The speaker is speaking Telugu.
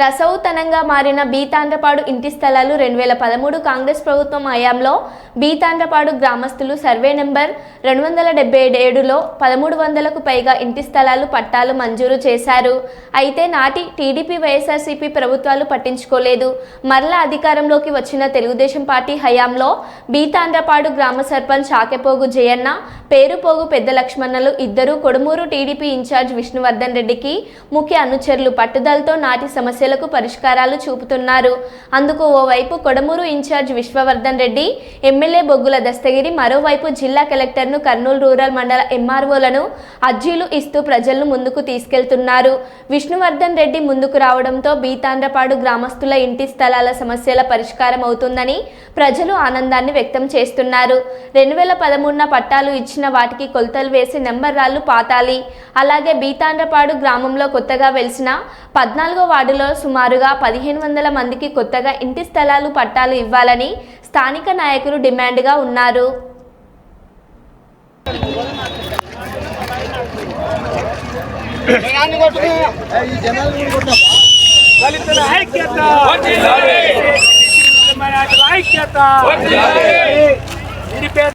రసౌతనంగా మారిన బీతాండ్రపాడు ఇంటి స్థలాలు రెండు వేల పదమూడు కాంగ్రెస్ ప్రభుత్వం హయాంలో. బీతాండ్రపాడు గ్రామస్తులు సర్వే నెంబర్ రెండు వందల డెబ్బై ఏడులో పదమూడు వందలకు పైగా ఇంటి స్థలాలు పట్టాలు మంజూరు చేశారు. అయితే నాటి టీడీపీ వైఎస్ఆర్సీపీ ప్రభుత్వాలు పట్టించుకోలేదు. మరలా అధికారంలోకి వచ్చిన తెలుగుదేశం పార్టీ హయాంలో బీతాండ్రపాడు గ్రామ సర్పంచ్ ఆకెపోగు జయన్న పేరుపోగు పెద్ద లక్ష్మణలు ఇద్దరు కొడుమూరు టీడీపీ ఇన్ఛార్జ్ విష్ణువర్ధన్ రెడ్డికి ముఖ్య అనుచరులు. పట్టుదలతో నాటి సమస్య సమస్యలకు పరిష్కారాలు చూపుతున్నారు. అందుకు ఓవైపు కొడమూరు ఇన్ఛార్జ్ విశ్వవర్ధన్ రెడ్డి ఎమ్మెల్యే బొగ్గుల దస్తగిరి మరోవైపు జిల్లా కలెక్టర్ను కర్నూలు రూరల్ మండల ఎంఆర్ఓలను అర్జీలు ఇస్తూ ప్రజలను ముందుకు తీసుకెళ్తున్నారు. విష్ణువర్ధన్ రెడ్డి ముందుకు రావడంతో బీతాండ్రపాడు గ్రామస్తుల ఇంటి స్థలాల సమస్యల పరిష్కారం అవుతుందని ప్రజలు ఆనందాన్ని వ్యక్తం చేస్తున్నారు. రెండు వేల పదమూడున పట్టాలు ఇచ్చిన వాటికి కొలతలు వేసి నెంబర్ రాళ్ళు పాతాలి. అలాగే బీతాండ్రపాడు గ్రామంలో కొత్తగా వెలిసిన పద్నాలుగో వార్డులో సుమారుగా పదిహేను వందల మందికి కొత్తగా ఇంటి స్థలాలు పట్టాలు ఇవ్వాలని స్థానిక నాయకులు డిమాండ్గా ఉన్నారు. ఐక్యత!